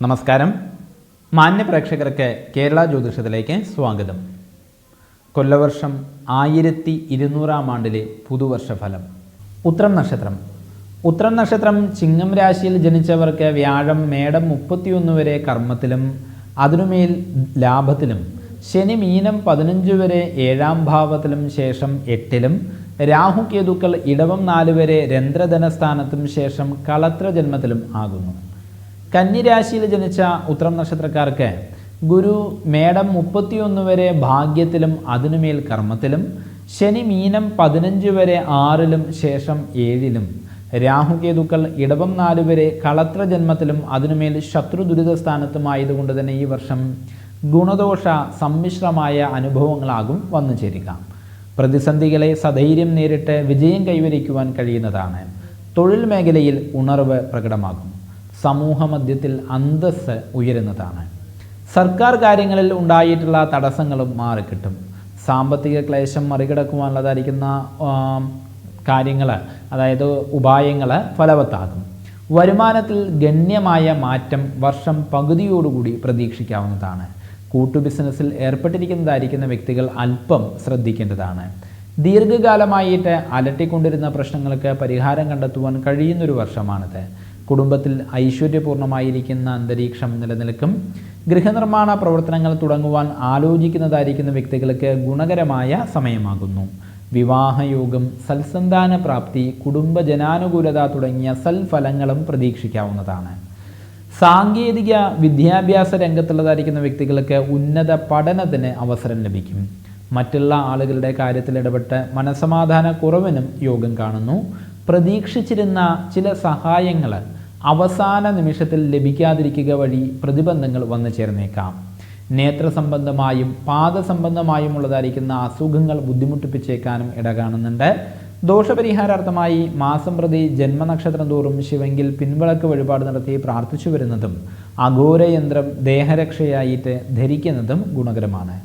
നമസ്കാരം. മാന്യ പ്രേക്ഷകർക്ക് കേരള ജ്യോതിഷത്തിലേക്ക് സ്വാഗതം. കൊല്ലവർഷം ആയിരത്തി ഇരുന്നൂറാം ആണ്ടിലെ പുതുവർഷ ഫലം ഉത്രം നക്ഷത്രം. ഉത്രം നക്ഷത്രം ചിങ്ങം രാശിയിൽ ജനിച്ചവർക്ക് വ്യാഴം മേടം മുപ്പത്തിയൊന്ന് വരെ കർമ്മത്തിലും അതിനുമേൽ ലാഭത്തിലും ശനി മീനം പതിനഞ്ച് വരെ ഏഴാം ഭാവത്തിലും ശേഷം എട്ടിലും രാഹു കേതുക്കൾ ഇടവം നാല് വരെ രന്ധ്രധനസ്ഥാനത്തും ശേഷം കളത്ര ജന്മത്തിലും ആകുന്നു. കന്നിരാശിയിൽ ജനിച്ച ഉത്രം നക്ഷത്രക്കാർക്ക് ഗുരു മേടം മുപ്പത്തിയൊന്ന് വരെ ഭാഗ്യത്തിലും അതിനുമേൽ കർമ്മത്തിലും ശനി മീനം പതിനഞ്ച് വരെ ആറിലും ശേഷം ഏഴിലും രാഹുകേതുക്കൾ ഇടവം നാല് വരെ കളത്ര ജന്മത്തിലും അതിനുമേൽ ശത്രു ദുരിത സ്ഥാനത്തുമായതുകൊണ്ട് തന്നെ ഈ വർഷം ഗുണദോഷ സമ്മിശ്രമായ അനുഭവങ്ങളാകും വന്നു ചേരുക. പ്രതിസന്ധികളെ സധൈര്യം നേരിട്ട് വിജയം കൈവരിക്കുവാൻ കഴിയുന്നതാണ്. തൊഴിൽ മേഖലയിൽ ഉണർവ് പ്രകടമാകും. സമൂഹ മധ്യത്തിൽ അന്തസ് ഉയരുന്നതാണ്. സർക്കാർ കാര്യങ്ങളിൽ ഉണ്ടായിട്ടുള്ള തടസ്സങ്ങളും മാറിക്കിട്ടും സാമ്പത്തിക ക്ലേശം മറികടക്കുവാനുള്ളതായിരിക്കുന്ന കാര്യങ്ങൾ അതായത് ഉപായങ്ങൾ ഫലവത്താകും. വരുമാനത്തിൽ ഗണ്യമായ മാറ്റം വർഷം പകുതിയോടുകൂടി പ്രതീക്ഷിക്കാവുന്നതാണ്. കൂട്ടു ബിസിനസ്സിൽ ഏർപ്പെട്ടിരിക്കുന്നതായിരിക്കുന്ന വ്യക്തികൾ അല്പം ശ്രദ്ധിക്കേണ്ടതാണ്. ദീർഘകാലമായിട്ട് അലട്ടിക്കൊണ്ടിരുന്ന പ്രശ്നങ്ങൾക്ക് പരിഹാരം കണ്ടെത്തുവാൻ കഴിയുന്നൊരു വർഷമാണിത്. കുടുംബത്തിൽ ഐശ്വര്യപൂർണമായിരിക്കുന്ന അന്തരീക്ഷം നിലനിൽക്കും. ഗൃഹനിർമ്മാണ പ്രവർത്തനങ്ങൾ തുടങ്ങുവാൻ ആലോചിക്കുന്നതായിരിക്കുന്ന വ്യക്തികൾക്ക് ഗുണകരമായ സമയമാകുന്നു. വിവാഹയോഗം സൽസന്താന പ്രാപ്തി കുടുംബ ജനാനുകൂലത തുടങ്ങിയ സൽഫലങ്ങളും പ്രതീക്ഷിക്കാവുന്നതാണ്. സാങ്കേതിക വിദ്യാഭ്യാസ രംഗത്തുള്ളതായിരിക്കുന്ന വ്യക്തികൾക്ക് ഉന്നത പഠനത്തിന് അവസരം ലഭിക്കും. മറ്റുള്ള ആളുകളുടെ കാര്യത്തിൽ ഇടപെട്ട് മനസമാധാന കുറവിനും യോഗം കാണുന്നു. പ്രതീക്ഷിച്ചിരുന്ന ചില സഹായങ്ങൾ അവസാന നിമിഷത്തിൽ ലഭിക്കാതിരിക്കുക വഴി പ്രതിബന്ധങ്ങൾ വന്നു ചേർന്നേക്കാം. നേത്ര സംബന്ധമായും പാദ സംബന്ധമായും ഉള്ളതായിരിക്കുന്ന അസുഖങ്ങൾ ബുദ്ധിമുട്ടിപ്പിച്ചേക്കാനും ഇട കാണുന്നുണ്ട്. ദോഷപരിഹാരാർത്ഥമായി മാസം പ്രതി ജന്മനക്ഷത്രം തോറും ശിവങ്കിൽ പിൻവിളക്ക് വഴിപാട് നടത്തി പ്രാർത്ഥിച്ചു വരുന്നതും അഘോരയന്ത്രം ദേഹരക്ഷയായിട്ട് ധരിക്കുന്നതും ഗുണകരമാണ്.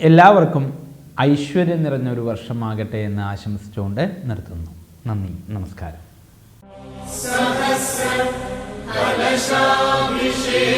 എല്ലാവർക്കും ഐശ്വര്യം നിറഞ്ഞ ഒരു വർഷമാകട്ടെ എന്ന് ആശംസിച്ചുകൊണ്ട് നിർത്തുന്നു. നന്ദി നമസ്കാരം. കലശാഭിഷേകം.